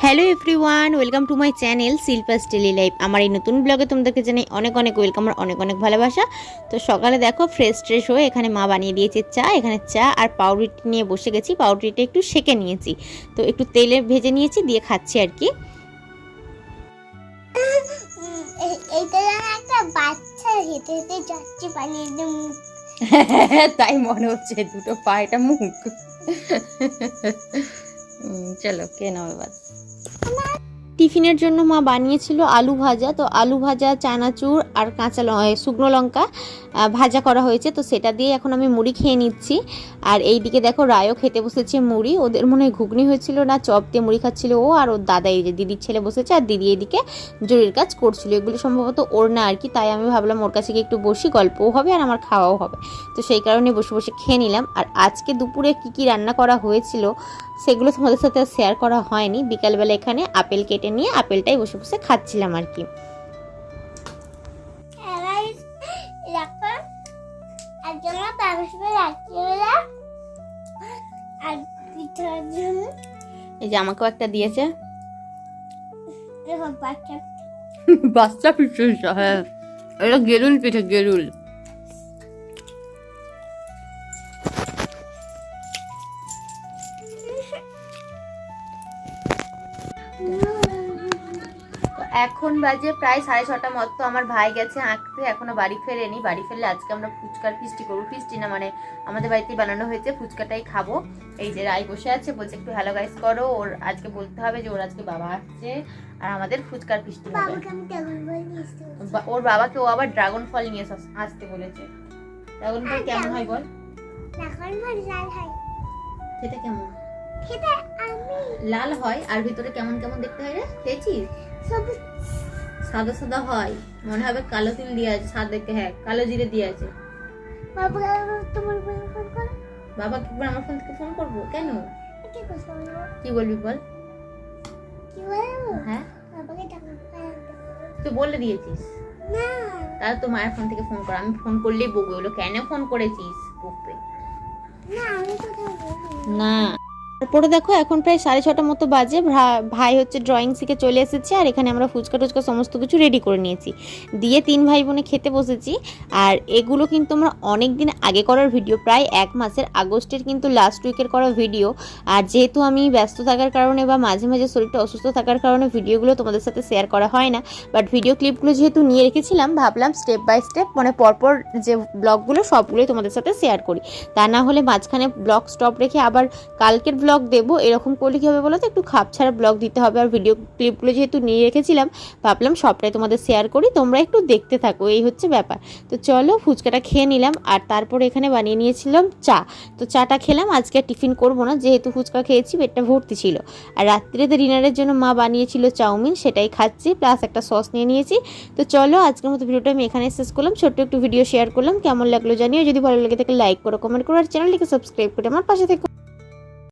Hello everyone welcome to my channel Shilpa's daily life আমার এই নতুন ব্লগে তোমাদেরকে জানাই অনেক অনেক ওয়েলকাম আর অনেক অনেক ভালোবাসা। তো সকালে দেখো ফ্রেশ ট্রেশ হয়ে এখানে মা বানিয়ে দিয়েছে চা এখানে চা আর পাউরুটি নিয়ে বসে গেছি পাউরুটিটা একটু সেকে নিয়েছি। তো একটু তেলে ভেজে নিয়েছি দিয়ে খাচ্ছি আর কি। তাই মনে হচ্ছে দুটো পায়েটা মুখ। চলো কে নাও এবার। টিফিনের জন্য মা বানিয়েছিল আলু ভাজা। তো আলু ভাজা, চানাচুর আর কাঁচা শুকনো লঙ্কা ভাজা করা হয়েছে। তো সেটা দিয়ে এখন আমি মুড়ি খেয়ে নিচ্ছি। আর এই দিকে দেখো রায়ও খেতে বসেছে মুড়ি। ওদের মনে হয় ঘুগনি হয়েছিল না, চপ দিয়ে মুড়ি খাচ্ছিল ও আর ওর দাদা এই যে দিদির ছেলে বসেছে আর দিদি এদিকে জরির কাজ করছিল। এগুলো সম্ভবত ওর না আর কি। তাই আমি ভাবলাম ওর কাছে গিয়ে একটু বসি, গল্পও হবে আর আমার খাওয়াও হবে। তো সেই কারণে বসে বসে খেয়ে নিলাম। আর আজকে দুপুরে কি কি রান্না করা হয়েছিল, সেগুলো তোমাদের সাথে শেয়ার করা হয়নি। বিকালবেলা এখানে আপেল কেটে নিয়ে আপেলটাই বসে বসে খাচ্ছিলাম আর কি। এই যে আমাকেও একটা দিয়েছে। বাচ্চা। পিঠে হ্যাঁ। এটা গেরুল পিঠে গেরুল। এখন বাজে প্রায় সাড়ে ছটা মতো। আমার ভাই গেছে আঁকতে এখনও বাড়ি ফেরেনি। বাড়ি ফেললে আজকে আমরা ফুচকার ফিস্টি করব। ফিস্টি না মানে আমাদের বাড়িতেই বানানো হয়েছে ফুচকাটাই খাব। এই যে রায় বসে আছে বলছে একটু হ্যালো গাইস করো। ওর আজকে বলতে হবে যে ওর আজকে বাবা আসছে আর আমাদের ফুচকার ফিস্টি হবে। ওর বাবাকে ও আবার ড্রাগন ফল নিয়ে আসতে বলেছে। ড্রাগন ফল কেমন হয় বল? লাল হয়। খেতে কেমন? খেতে আমি লাল হয়? আর ভিতরে কেমন কেমন দেখতে হয় রে? খেয়েছিস? সাদা সাদা হয়। মনে হবে কালো তিল দিয়ে আছে সাদা হ্যাঁ কালো জিরে দিয়ে আছে। বাবা কি করে আমার ফোন থেকে ফোন করব? কেন? কি বলবি বল? হ্যাঁ। তুই বলে দিয়েছিস? তাহলে তো মায়ের ফোন থেকে ফোন কর আমি ফোন করলেই বকবে। বলো কেন ফোন করেছিস? বকবে। না। তারপরে দেখো, এখন প্রায় সাড়ে ছটা মতো বাজে। ভাই হচ্ছে ড্রয়িং শিখে চলে এসেছে, আর এখানে আমরা ফুচকা টুচকা সমস্ত কিছু রেডি করে নিয়েছি। দিয়ে তিন ভাই বোনে খেতে বসেছি, আর এগুলো কিন্তু আমরা অনেক দিন আগে করার ভিডিও প্রায় এক মাসের আগস্টের কিন্তু লাস্ট উইকের করা ভিডিও আর যেহেতু আমি ব্যস্ত থাকার কারণে বা মাঝে মাঝে শরীরটা অসুস্থ থাকার কারণে ভিডিওগুলো তোমাদের সাথে শেয়ার করা হয় না বাট ভিডিও ক্লিপগুলো যেহেতু নিয়ে রেখেছিলাম, ভাবলাম স্টেপ বাই স্টেপ মানে পরপর যে ব্লগগুলো সবগুলোই তোমাদের সাথে শেয়ার করি। তা না হলে মাঝখানে ব্লগ স্টপ রেখে আবার কালকের ব্লগ দেবো, এরকম করলে কী হবে বলো তো একটু খাপ ছাড়া ব্লগ দিতে হবে। আর ভিডিও ক্লিপগুলো যেহেতু নিয়ে রেখেছিলাম, ভাবলাম সবটাই তোমাদের শেয়ার করি, তোমরা একটু দেখতে থাকো, এই হচ্ছে ব্যাপার। তো চলো ফুচকাটা খেয়ে নিলাম, আর তারপর এখানে বানিয়ে নিয়েছিলাম চা। তো চাটা খেলাম, আজকে আর টিফিন করব না, যেহেতু ফুচকা খেয়েছি, পেটটা ভর্তি ছিল। আর রাত্রিতে ডিনারের জন্য মা বানিয়েছিল চাউমিন, সেটাই খাচ্ছি প্লাস একটা সস নিয়ে নিয়েছি। তো চলো আজকের মতো ভিডিওটা আমি এখানে শেষ করলাম। ছোট্ট একটু ভিডিও শেয়ার করলাম, কেমন লাগল জানিও। যদি ভালো লাগে তাকে লাইক করো কমেন্ট করো, আর চ্যানেলটিকে সাবস্ক্রাইব করে আমার পাশে থেকে।